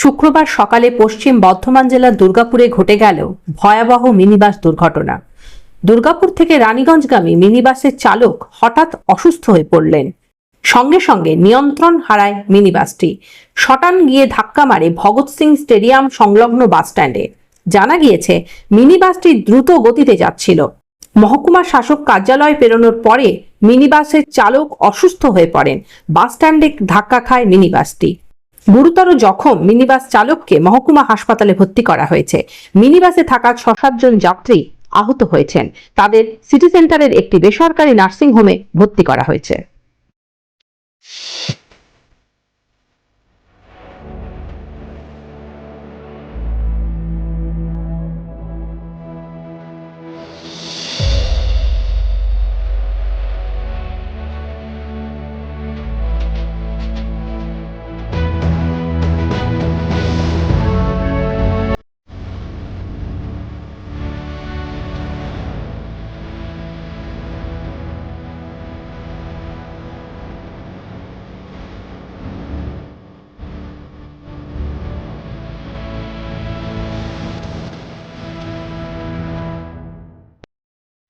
শুক্রবার সকালে পশ্চিম বর্ধমান জেলার দুর্গাপুরে ঘটে গেল ভয়াবহ মিনিবাস দুর্ঘটনা। দুর্গাপুর থেকে রানীগঞ্জগামী মিনিবাসের চালক হঠাৎ অসুস্থ হয়ে পড়লেন। সঙ্গে সঙ্গে নিয়ন্ত্রণ হারায় মিনিবাসটি। শটান গিয়ে ধাক্কা মারে ভগৎ সিং স্টেডিয়াম সংলগ্ন বাসস্ট্যান্ডে জানা গিয়েছে, মিনিবাসটি দ্রুত গতিতে যাচ্ছিল। মহকুমা শাসক কার্যালয় পেরোনোর পরে মিনিবাসের চালক অসুস্থ হয়ে পড়েন। বাসস্ট্যান্ডে ধাক্কা খায় মিনিবাসটি। গুরুতর জখম মিনিবাস চালককে মহকুমা হাসপাতালে ভর্তি করা হয়েছে। মিনিবাসে থাকা ছ সাতজন যাত্রী আহত হয়েছেন। তাদের সিটি সেন্টারের একটি বেসরকারি নার্সিংহোমে ভর্তি করা হয়েছে।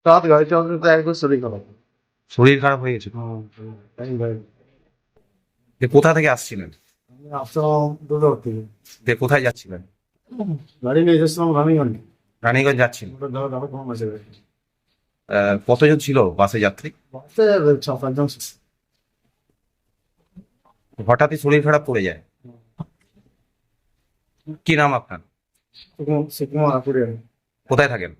রাত গাড়ি চালাতে তো একদম শরীর খারাপ শরীর খারাপ হয়ে গেছে? যে কোথা থেকে আসছিলেন? আসলাম দুটো থেকে। যে কোথায় যাচ্ছিলেন? গাড়ি নিয়ে এসেছিলাম রানিগঞ্জ। রানীগঞ্জ কতজন ছিল বাসে যাত্রী? বাসে হঠাৎই শরীর খারাপ পড়ে যায়? কি নাম আপনার? কোথায় থাকেন?